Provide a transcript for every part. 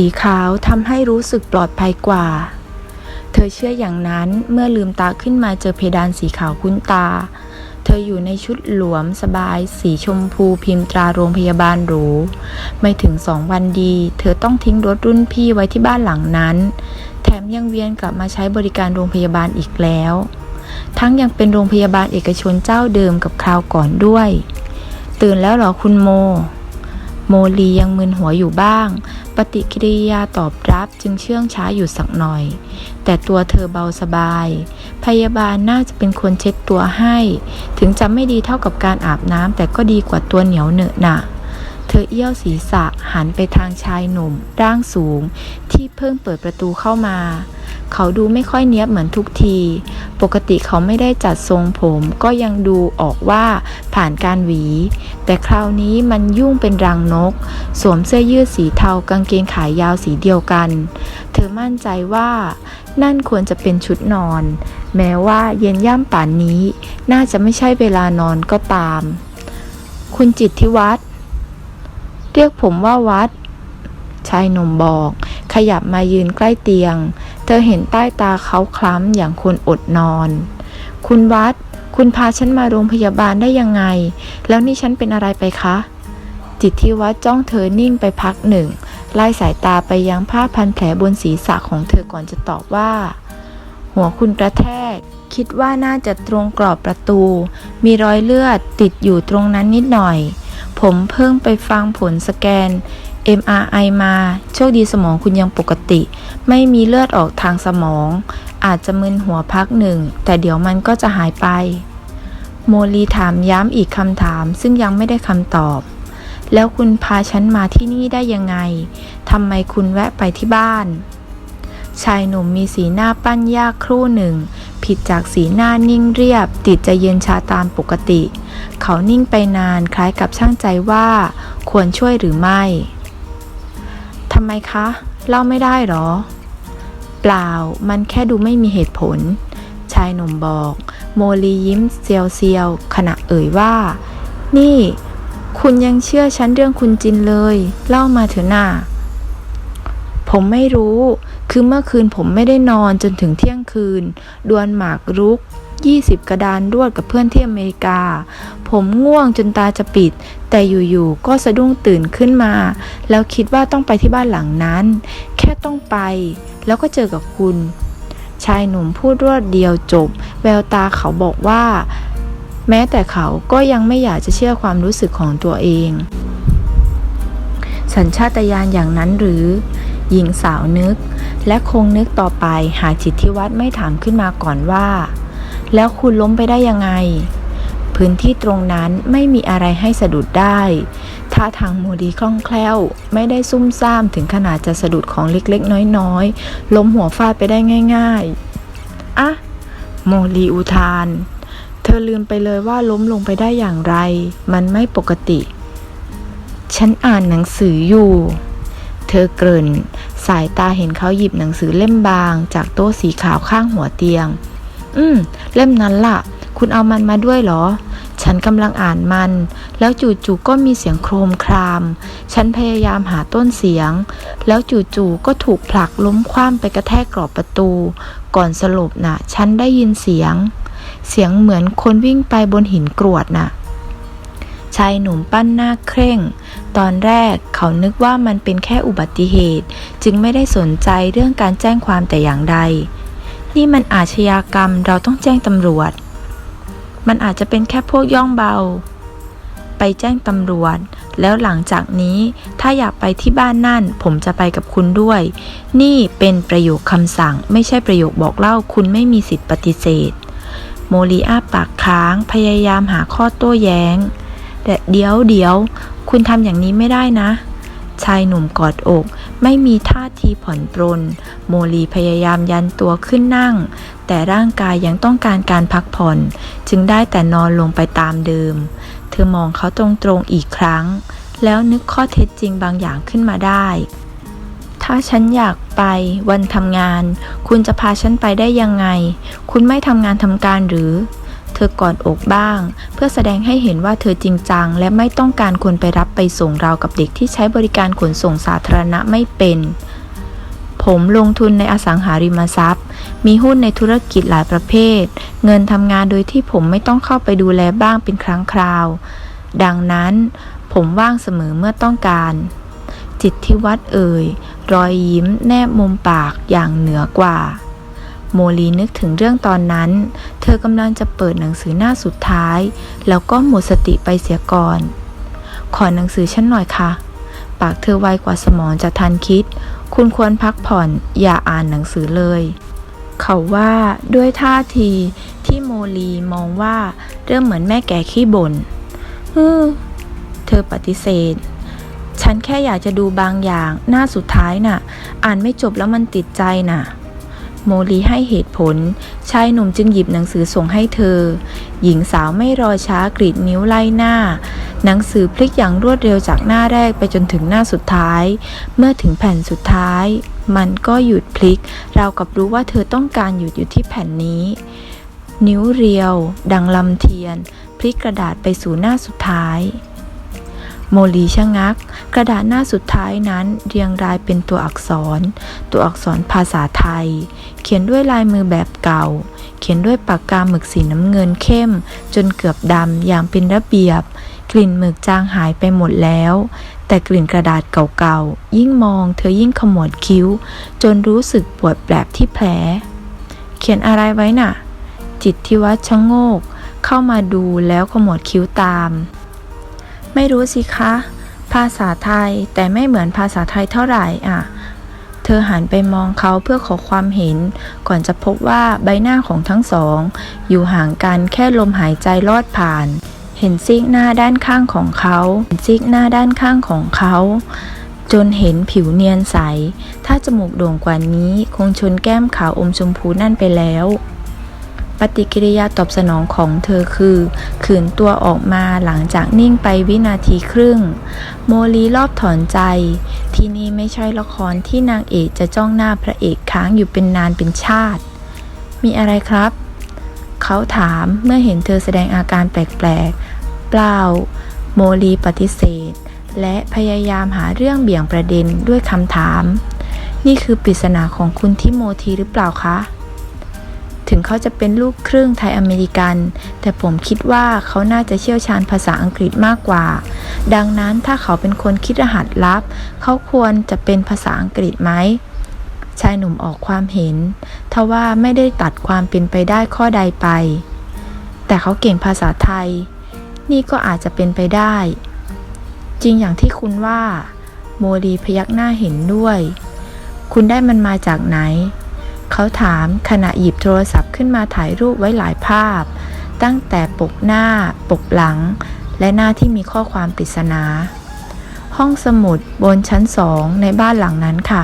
สีขาวทำให้รู้สึกปลอดภัยกว่า เธอเชื่ออย่างนั้นเมื่อลืมตาขึ้นมาเจอเพดานสีขาวคุ้นตา เธออยู่ในชุดหลวมสบาย สีชมพูพิมพ์ตราโรงพยาบาลหรู ไม่ถึงสองวันดี เธอต้องทิ้งรถรุ่นพี่ไว้ที่บ้านหลังนั้น แถมยังเวียนกลับมาใช้บริการโรงพยาบาลอีกแล้ว ทั้งยังเป็นโรงพยาบาลเอกชนเจ้าเดิมกับคราวก่อนด้วย ตื่นแล้วหรอคุณโม โมลียังมึนหัวอยู่บ้าง ปฏิกิริยาตอบรับจึงเชื่องช้าอยู่สักหน่อย แต่ตัวเธอเบาสบาย พยาบาลน่าจะเป็นคนเช็ดตัวให้ ถึงจะไม่ดีเท่ากับการอาบน้ำแต่ก็ดีกว่าตัวเหนียวเหนอะหนะเธอเอี้ยวศีรษะหันไปทางชายหนุ่ม ร่างสูง ที่เพิ่งเปิดประตูเข้ามา เขาดูไม่ค่อยเนี้ยบเหมือนทุกที ปกติเขาไม่ได้จัดทรงผม ก็ยังดูออกว่าผ่านการหวี แต่คราวนี้มันยุ่งเป็นรังนก สวมเสื้อยืดสีเทากางเกงขายาวสีเดียวกัน เธอมั่นใจว่านั่นควรจะเป็นชุดนอน แม้ว่าเย็นย่ำป่านนี้ น่าจะไม่ใช่เวลานอนก็ตาม คุณจิตที่วัด เรียกผมว่าวัด ชายหนุ่มบอก ขยับมายืนใกล้เตียง เธอเห็นใต้ตาเขาคล้ำอย่างคนอดนอน คุณวัด คุณพาฉันมาโรงพยาบาลได้ยังไง แล้วนี่ฉันเป็นอะไรไปคะ จิตที่วัดจ้องเธอนิ่งไปพักหนึ่ง ไล่สายตาไปยังผ้าพันแผลบนศีรษะของเธอก่อนจะตอบว่า หัวคุณกระแทก คิดว่าน่าจะตรงกรอบประตู มีรอยเลือดติดอยู่ตรงนั้นนิดหน่อย ผมเพิ่งไปฟังผลสแกน MRI มา โชคดีสมองคุณยังปกติ ไม่มีเลือดออกทางสมอง อาจจะมึนหัวพักหนึ่ง แต่เดี๋ยวมันก็จะหายไป โมลีถามย้ำอีกคำถามซึ่งยังไม่ได้คำตอบ แล้วคุณพาฉันมาที่นี่ได้ยังไง ทำไมคุณแวะไปที่บ้าน ชายหนุ่มมีสีหน้าปั้นยากครู่หนึ่ง ผิดจากสีหน้านิ่งเรียบ ติดจะเย็นชาตามปกติ เขานิ่งไปนานคล้ายกับช่างใจว่า ควรช่วยหรือไม่ ทำไมคะ เล่าไม่ได้หรอ เปล่า มันแค่ดูไม่มีเหตุผล ชายหนุ่มบอก โมลียิ้มเซียวๆขณะเอ่ยว่า นี่ คุณยังเชื่อฉันเรื่องคุณจินเลย เล่ามาเถอะน่าผมไม่รู้ คือเมื่อคืนผมไม่ได้นอนจนถึงเที่ยงคืน ดวลหมากรุก 20 กระดานรวดกับเพื่อนที่อเมริกา ผมง่วงจนตาจะปิด แต่อยู่ๆก็สะดุ้งตื่นขึ้นมา แล้วคิดว่าต้องไปที่บ้านหลังนั้น แค่ต้องไป แล้วก็เจอกับคุณ ชายหนุ่มพูดรวดเดียวจบ แววตาเขาบอกว่า แม้แต่เขาก็ยังไม่อยากจะเชื่อความรู้สึกของตัวเอง สัญชาตญาณอย่างนั้นหรือหญิงสาวนึก และคงนึกต่อไปหากจิตที่วัดไม่ถามขึ้นมาก่อนว่า แล้วคุณล้มไปได้ยังไง พื้นที่ตรงนั้นไม่มีอะไรให้สะดุดได้ท่าทางโมดีคล่องแคล่ว ไม่ได้ซุ่มซ่ามถึงขนาดจะสะดุดของเล็กๆ น้อยๆ ล้มหัวฟาดไปได้ง่ายๆ อะโมลีอุทาน เธอลืมไปเลยว่าล้มลงไปได้อย่างไร มันไม่ปกติ ฉันอ่านหนังสืออยู่ เธอเกริ่น สายตาเห็นเขาหยิบหนังสือเล่มบาง จากโต๊ะสีขาวข้างหัวเตียง อืม เล่มนั้นล่ะ คุณเอามันมาด้วยเหรอ ฉันกำลังอ่านมัน แล้วจู่ๆก็มีเสียงโครมคราม ฉันพยายามหาต้นเสียง แล้วจู่ๆก็ถูกผลักล้มคว่ำไปกระแทกกรอบประตู ก่อนสลบน่ะ ฉันได้ยินเสียง เสียงเหมือนคนวิ่งไปบนหินกรวดน่ะชายหนุ่มปั้นหน้าเคร่ง ตอนแรกเขานึกว่ามันเป็นแค่อุบัติเหตุ จึงไม่ได้สนใจเรื่องการแจ้งความแต่อย่างใด นี่มันอาชญากรรมเราต้องแจ้งตำรวจ มันอาจจะเป็นแค่พวกย่องเบา ไปแจ้งตำรวจ แล้วหลังจากนี้ถ้าอยากไปที่บ้านนั่น ผมจะไปกับคุณด้วย นี่เป็นประโยคคำสั่งไม่ใช่ประโยคบอกเล่าคุณไม่มีสิทธิ์ปฏิเสธ โมลีอ้าปากค้างพยายามหาข้อโต้แย้ง แต่เดี๋ยวเดี๋ยวคุณทำอย่างนี้ไม่ได้นะ ชายหนุ่มกอดอก ไม่มีท่าทีผ่อนปรน โมลีพยายามยันตัวขึ้นนั่ง แต่ร่างกายยังต้องการการพักผ่อน จึงได้แต่นอนลงไปตามเดิม เธอมองเขาตรงๆอีกครั้ง แล้วนึกข้อเท็จจริงบางอย่างขึ้นมาได้ ถ้าฉันอยากไปวันทำงาน คุณจะพาฉันไปได้ยังไง คุณไม่ทำงานทำการหรือ เธอกอดอกบ้าง เพื่อแสดงให้เห็นว่าเธอจริงจัง และไม่ต้องการคนไปรับไปส่งราวกับเด็กที่ใช้บริการขนส่งสาธารณะไม่เป็น ผมลงทุนในอสังหาริมทรัพย์ มีหุ้นในธุรกิจหลายประเภท เงินทำงานโดยที่ผมไม่ต้องเข้าไปดูแลบ้างเป็นครั้งคราว ดังนั้น ผมว่างเสมอเมื่อต้องการจิตที่วัดเอ่ย รอยยิ้มแนบมุมปากอย่างเหนือกว่า โมลีนึกถึงเรื่องตอนนั้น เธอกำลังจะเปิดหนังสือหน้าสุดท้าย แล้วก็หมดสติไปเสียก่อน ขอหนังสือฉันหน่อยค่ะ ปากเธอไวกว่าสมองจะทันคิด คุณควรพักผ่อน อย่าอ่านหนังสือเลย เขาว่าด้วยท่าทีที่โมลีมองว่าเริ่มเหมือนแม่แก่ขี้บ่นฮึเธอปฏิเสธ ฉันแค่อยากจะดูบางอย่างหน้าสุดท้ายน่ะ อ่านไม่จบแล้วมันติดใจน่ะ โมลีให้เหตุผล ชายหนุ่มจึงหยิบหนังสือส่งให้เธอ หญิงสาวไม่รอช้ากรีดนิ้วไล่หน้า หนังสือพลิกอย่างรวดเร็วจากหน้าแรกไปจนถึงหน้าสุดท้าย เมื่อถึงแผ่นสุดท้าย มันก็หยุดพลิก เรากับรู้ว่าเธอต้องการหยุดอยู่ที่แผ่นนี้ นิ้วเรียว ดังลำเทียน พลิกกระดาษไปสู่หน้าสุดท้าย โมลีชะงัก กระดาษหน้าสุดท้ายนั้นเรียงรายเป็นตัวอักษร ตัวอักษรภาษาไทย เขียนด้วยลายมือแบบเก่า เขียนด้วยปากกาหมึกสีน้ำเงินเข้ม จนเกือบดำอย่างเป็นระเบียบ กลิ่นหมึกจางหายไปหมดแล้ว แต่กลิ่นกระดาษเก่าๆ ยิ่งมองเธอยิ่งขมวดคิ้ว จนรู้สึกปวดแปลบที่แผล เขียนอะไรไว้น่ะ จิตที่วัดชะโงก เข้ามาดูแล้วขมวดคิ้วตาม ไม่รู้สิคะ ภาษาไทยแต่ไม่เหมือนภาษาไทยเท่าไหร่อะ เธอหันไปมองเขาเพื่อขอความเห็น ก่อนจะพบว่าใบหน้าของทั้งสอง อยู่ห่างกันแค่ลมหายใจลอดผ่าน เห็นซีกหน้าด้านข้างของเขาเห็นซีกหน้าด้านข้างของเขา จนเห็นผิวเนียนใส ถ้าจมูกโด่งกว่านี้คงชนแก้มขาวอมชมพูนั่นไปแล้ว ปฏิกิริยาตอบสนองของเธอคือ ขืนตัวออกมาหลังจากนิ่งไปวินาทีครึ่ง โมลีรอบถอนใจ ที่นี่ไม่ใช่ละครที่นางเอกจะจ้องหน้าพระเอกค้างอยู่เป็นนานเป็นชาติ มีอะไรครับ เขาถามเมื่อเห็นเธอแสดงอาการแปลกๆ เปล่า โมลีปฏิเสธ และพยายามหาเรื่องเบี่ยงประเด็นด้วยคำถาม นี่คือปริศนาของคุณทิโมธีหรือเปล่าคะ ถึงเขาจะเป็นลูกครึ่งไทยอเมริกัน แต่ผมคิดว่าเขาน่าจะเชี่ยวชาญภาษาอังกฤษมากกว่า ดังนั้นถ้าเขาเป็นคนคิดรหัสลับ เขาควรจะเป็นภาษาอังกฤษไหมชายหนุ่มออกความเห็น ทว่าไม่ได้ตัดความเป็นไปได้ข้อใดไป แต่เขาเก่งภาษาไทย นี่ก็อาจจะเป็นไปได้ จริงอย่างที่คุณว่า โมลีพยักหน้าเห็นด้วย คุณได้มันมาจากไหน เขาถามขณะหยิบโทรศัพท์ขึ้นมาถ่ายรูปไว้หลายภาพ ตั้งแต่ปกหน้า ปกหลัง และหน้าที่มีข้อความปริศนา ห้องสมุดบนชั้นสองในบ้านหลังนั้นค่ะ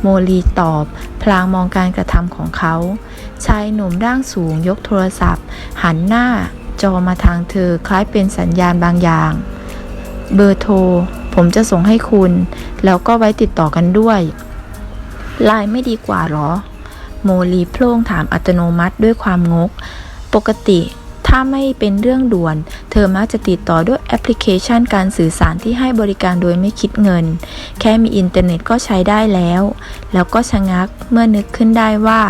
โมลีตอบ พลางมองการกระทำของเขา ชายหนุ่มร่างสูงยกโทรศัพท์ หันหน้าจอมาทางเธอคล้ายเป็นสัญญาณบางอย่าง เบอร์โทร ผมจะส่งให้คุณ แล้วก็ไว้ติดต่อกันด้วยไลน์ไม่ดีกว่าหรอ โมลีโพล่งถามอัตโนมัติด้วยความงก ปกติถ้าไม่เป็นเรื่องด่วน เธอมักจะติดต่อด้วยแอปพลิเคชันการสื่อสารที่ให้บริการโดยไม่คิดเงิน แค่มีอินเทอร์เน็ตก็ใช้ได้แล้ว แล้วก็ชะงักเมื่อนึกขึ้นได้ว่า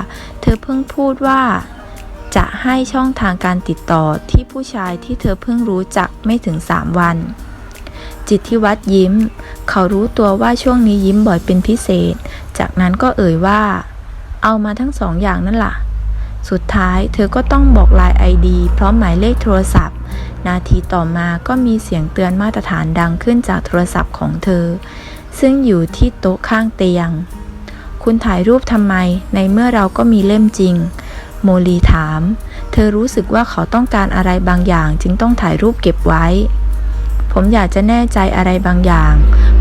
เธอเพิ่งพูดว่า จะให้ช่องทางการติดต่อที่ผู้ชายที่เธอเพิ่งรู้จักไม่ถึง 3 วัน จิตที่วัดยิ้ม เขารู้ตัวว่าช่วงนี้ยิ้มบ่อยเป็นพิเศษ จากนั้นก็เอ่ยว่า เอามาทั้งสองอย่างนั่นล่ะ สุดท้ายเธอก็ต้องบอกลายไอดีพร้อมหมายเลขโทรศัพท์ นาทีต่อมาก็มีเสียงเตือนมาตรฐานดังขึ้นจากโทรศัพท์ของเธอ ซึ่งอยู่ที่โต๊ะข้างเตียง คุณถ่ายรูปทำไม ในเมื่อเราก็มีเล่มจริง โมลีถาม เธอรู้สึกว่าเขาต้องการอะไรบางอย่างจึงต้องถ่ายรูปเก็บไว้ ผมอยากจะแน่ใจอะไรบางอย่าง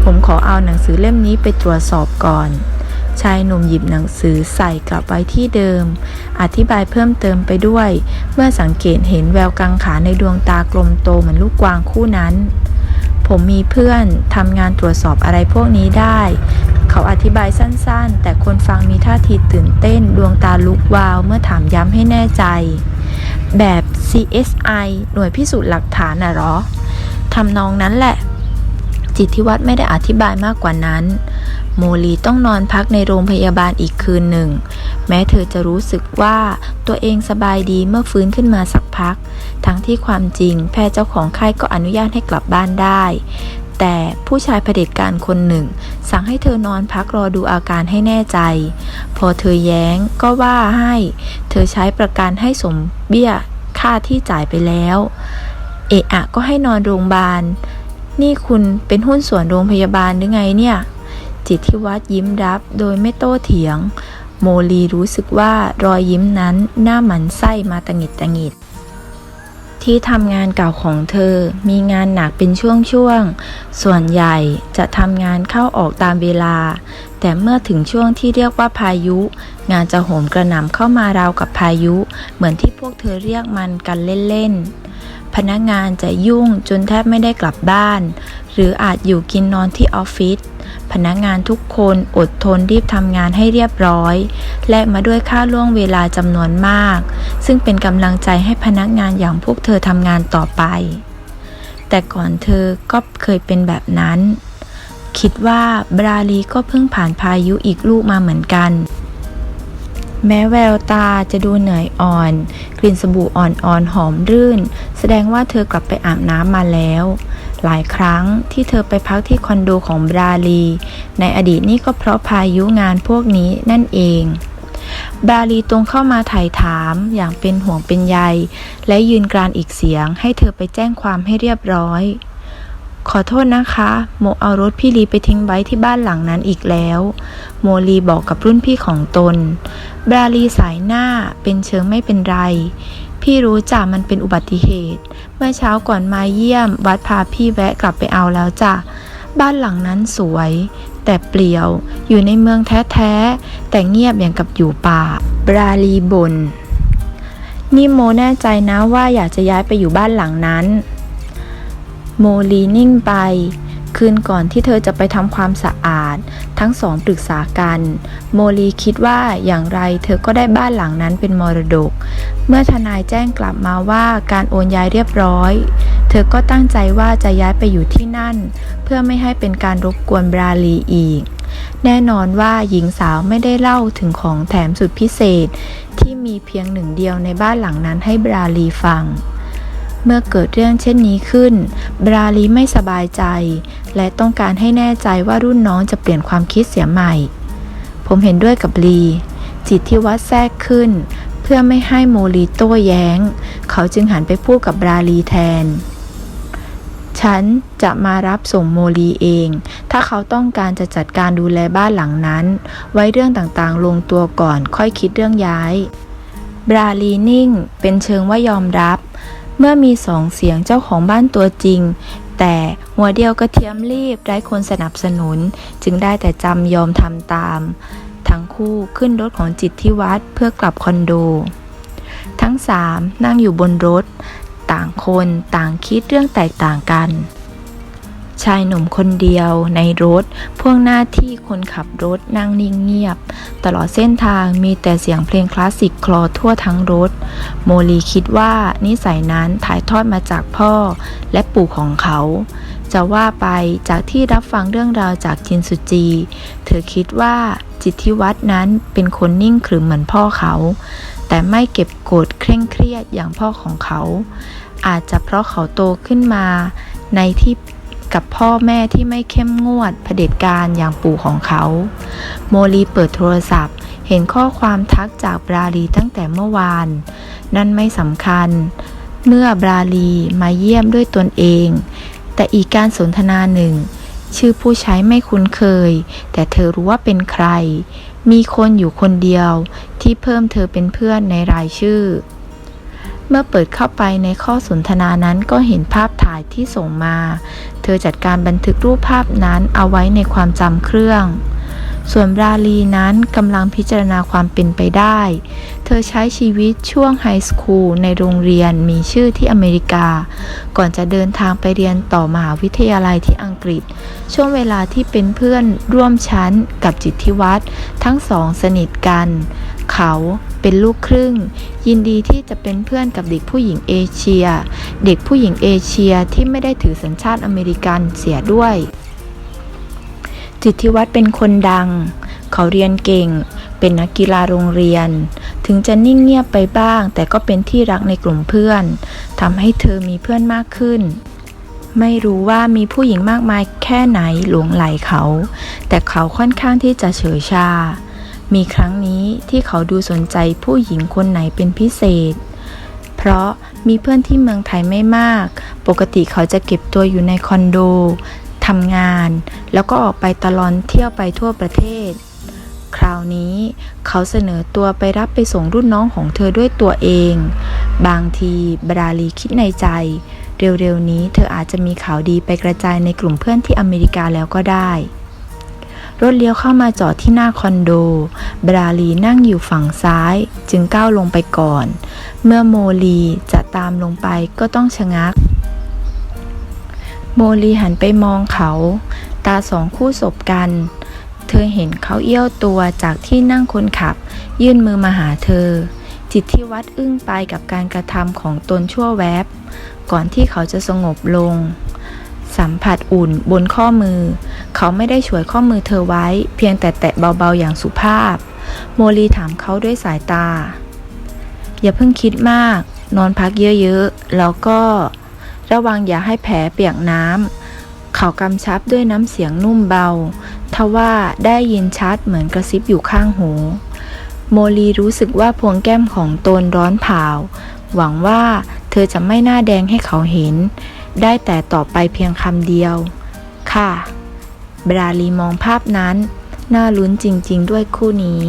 ผมขอเอาหนังสือเล่มนี้ไปตรวจสอบก่อน ชายหนุ่มหยิบหนังสือใส่กลับไว้ที่เดิม อธิบายเพิ่มเติมไปด้วย เมื่อสังเกตเห็นแววกังขาในดวงตากลมโตเหมือนลูกกวางคู่นั้น ผมมีเพื่อนทำงานตรวจสอบอะไรพวกนี้ได้ เขาอธิบายสั้นๆ แต่คนฟังมีท่าทีตื่นเต้นดวงตาลุกวาวเมื่อถามย้ำให้แน่ใจ แบบ CSI หน่วยพิสูจน์หลักฐานน่ะหรอทำนองนั้นแหละจิตที่วัดไม่ได้อธิบายมากกว่านั้น โมลีต้องนอนพักในโรงพยาบาลอีกคืนหนึ่ง แม้เธอจะรู้สึกว่าตัวเองสบายดีเมื่อฟื้นขึ้นมาสักพัก ทั้งที่ความจริงแพทย์เจ้าของไข้ก็อนุญาตให้กลับบ้านได้ แต่ผู้ชายเผด็จการคนหนึ่ง สั่งให้เธอนอนพักรอดูอาการให้แน่ใจ พอเธอแย้งก็ว่าให้ เธอใช้ประกันให้สมเบี้ยค่าที่จ่ายไปแล้ว เอะอะก็ให้นอนโรงพยาบาล นี่คุณเป็นหุ้นส่วนโรงพยาบาลหรือไงเนี่ย จิตที่วัดยิ้มรับโดยไม่โต้เถียง โมลีรู้สึกว่ารอยยิ้มนั้นหน้าหมันไส้มาตะหงิดตะหงิด ที่ทำงานเก่าของเธอมีงานหนักเป็นช่วงๆ ส่วนใหญ่จะทำงานเข้าออกตามเวลา แต่เมื่อถึงช่วงที่เรียกว่าพายุ งานจะโหมกระหน่ำเข้ามาราวกับพายุ เหมือนที่พวกเธอเรียกมันกันเล่นๆ พนักงานจะยุ่งจนแทบไม่ได้กลับบ้าน หรืออาจอยู่กินนอนที่ออฟฟิศพนักงานทุกคนอดทนรีบทำงานให้เรียบร้อย และมาด้วยค่าล่วงเวลาจำนวนมาก ซึ่งเป็นกำลังใจให้พนักงานอย่างพวกเธอทำงานต่อไป แต่ก่อนเธอก็เคยเป็นแบบนั้น คิดว่าบราลีก็เพิ่งผ่านพายุอีกลูกมาเหมือนกัน แม้แววตาจะดูเหนื่อยอ่อน กลิ่นสบู่อ่อนๆหอมรื่น แสดงว่าเธอกลับไปอาบน้ำมาแล้ว หลายครั้งที่เธอไปพักที่คอนโดของบราลี ในอดีตนี่ก็เพราะพายุงานพวกนี้นั่นเองบาลีตรงเข้ามาถ่ายถามอย่างเป็นห่วงเป็นใย และยืนกรานอีกเสียงให้เธอไปแจ้งความให้เรียบร้อย ขอโทษนะคะ โมเอารถพี่ลีไปทิ้งไว้ที่บ้านหลังนั้นอีกแล้ว โมลีบอกกับรุ่นพี่ของตน บราลีสายหน้าเป็นเชิงไม่เป็นไร พี่รู้จ้ะมันเป็นอุบัติเหตุ เมื่อเช้าก่อนมาเยี่ยม วัดพาพี่แวะกลับไปเอาแล้วจ้ะ บ้านหลังนั้นสวย แต่เปลี่ยว อยู่ในเมืองแท้ๆ แต่เงียบอย่างกับอยู่ป่า บราลีบนนี่โมแน่ใจนะว่าอยากจะย้ายไปอยู่บ้านหลังนั้น โมลีนิ่งไป คืนก่อนที่เธอจะไปทำความสะอาด ทั้งสองปรึกษากัน โมลีคิดว่าอย่างไรเธอก็ได้บ้านหลังนั้นเป็นมรดก เมื่อทนายแจ้งกลับมาว่าการโอนย้ายเรียบร้อย เธอก็ตั้งใจว่าจะย้ายไปอยู่ที่นั่น เพื่อไม่ให้เป็นการรบกวนบราลีอีกแน่นอนว่าหญิงสาวไม่ได้เล่าถึงของแถมสุดพิเศษ ที่มีเพียงหนึ่งเดียวในบ้านหลังนั้นให้บราลีฟัง เมื่อเกิดเรื่องเช่นนี้ขึ้น บราลีไม่สบายใจ และต้องการให้แน่ใจว่ารุ่นน้องจะเปลี่ยนความคิดเสียใหม่ ผมเห็นด้วยกับลี จิตที่วัดแทรกขึ้น เพื่อไม่ให้โมลีโต้แย้ง เขาจึงหันไปพูดกับบราลีแทน ฉันจะมารับส่งโมลีเอง ถ้าเขาต้องการจะจัดการดูแลบ้านหลังนั้น ไว้เรื่องต่างๆ ลงตัวก่อนค่อยคิดเรื่องย้าย บราลีนิ่ง เป็นเชิงว่ายอมรับ เมื่อมีสองเสียงเจ้าของบ้านตัวจริง แต่หัวเดียวกระเทียมรีบไร้คนสนับสนุน จึงได้แต่จำยอมทำตาม ทั้งคู่ขึ้นรถของจิตที่วัดเพื่อกลับคอนโด ทั้งสามนั่งอยู่บนรถ ต่างคนต่างคิดเรื่องแตกต่างกัน ชายหนุ่มคนเดียวในรถพ่วงหน้าที่คนขับรถนั่งนิ่งเงียบ ตลอดเส้นทางมีแต่เสียงเพลงคลาสสิกคลอทั่วทั้งรถ โมลีคิดว่านิสัยนั้นถ่ายทอดมาจากพ่อและปู่ของเขา จะว่าไปจากที่รับฟังเรื่องราวจากจินสุจี เธอคิดว่าจิตที่วัดนั้นเป็นคนนิ่งขรึมเหมือนพ่อเขา แต่ไม่เก็บกดเคร่งเครียดอย่างพ่อของเขา อาจจะเพราะเขาโตขึ้นมาในที่ กับพ่อแม่ที่ไม่เข้มงวดเผด็จการอย่างปู่ของเขา โมลีเปิดโทรศัพท์ เห็นข้อความทักจากบราลีตั้งแต่เมื่อวาน นั่นไม่สำคัญ เมื่อบราลีมาเยี่ยมด้วยตนเอง แต่อีกการสนทนาหนึ่ง ชื่อผู้ใช้ไม่คุ้นเคย แต่เธอรู้ว่าเป็นใคร มีคนอยู่คนเดียวที่เพิ่มเธอเป็นเพื่อนในรายชื่อ เมื่อเปิดเข้าไปในข้อสนทนานั้นก็เห็นภาพถ่ายที่ส่งมา เธอจัดการบันทึกรูปภาพนั้นเอาไว้ในความจำเครื่อง ส่วนราลีนั้นกำลังพิจารณาความเป็นไปได้ เธอใช้ชีวิตช่วงไฮสคูลในโรงเรียนมีชื่อที่อเมริกา ก่อนจะเดินทางไปเรียนต่อมหาวิทยาลัยที่อังกฤษ ช่วงเวลาที่เป็นเพื่อนร่วมชั้นกับจิตทิวัฒน์ทั้งสองสนิทกัน เขา เป็นลูกครึ่ง ยินดีที่จะเป็นเพื่อนกับเด็กผู้หญิงเอเชีย เด็กผู้หญิงเอเชียที่ไม่ได้ถือสัญชาติอเมริกันเสียด้วย จิตทิวัฒน์เป็นคนดัง เขาเรียนเก่ง เป็นนักกีฬาโรงเรียน ถึงจะนิ่งเงียบไปบ้าง แต่ก็เป็นที่รักในกลุ่มเพื่อนทำให้เธอมีเพื่อนมากขึ้นไม่รู้ว่ามีผู้หญิงมากมายแค่ไหนหลงไหลเขา แต่เขาค่อนข้างที่จะเฉยชา มีครั้งนี้ที่เขาดูสนใจผู้หญิงคนไหนเป็นพิเศษ เพราะมีเพื่อนที่เมืองไทยไม่มาก ปกติเขาจะเก็บตัวอยู่ในคอนโดทำงาน แล้วก็ออกไปตลอนเที่ยวไปทั่วประเทศ คราวนี้เขาเสนอตัวไปรับไปส่งรุ่นน้องของเธอด้วยตัวเอง บางทีบราลีคิดในใจ เร็วๆนี้เธออาจจะมีข่าวดีไปกระจายในกลุ่มเพื่อนที่อเมริกาแล้วก็ได้ รถเลี้ยวเข้ามาจอดที่หน้าคอนโด บราลีนั่งอยู่ฝั่งซ้าย จึงก้าวลงไปก่อน เมื่อโมลีจะตามลงไปก็ต้องชะงัก โมลีหันไปมองเขา ตาสองคู่สบกัน เธอเห็นเขาเอี้ยวตัวจากที่นั่งคนขับ ยื่นมือมาหาเธอ จิตที่วัดอึ้งไปกับการกระทำของตนชั่วแวบ ก่อนที่เขาจะสงบลง สัมผัสอุ่นบนข้อมือ เขาไม่ได้ฉวยข้อมือเธอไว้ เพียงแต่แตะเบาๆอย่างสุภาพ โมลีถามเขาด้วยสายตา อย่าเพิ่งคิดมาก นอนพักเยอะๆ แล้วก็ระวังอย่าให้แผลเปียกน้ำ เขากำชับด้วยน้ำเสียงนุ่มเบา ทว่าได้ยินชัดเหมือนกระซิบอยู่ข้างหู โมลีรู้สึกว่าพวงแก้มของตนร้อนเผาหวังว่าเธอจะไม่หน้าแดงให้เขาเห็น ได้แต่ตอบไปเพียงคำเดียว ค่ะ บราลีมองภาพนั้น น่าลุ้นจริง ๆ ด้วยคู่นี้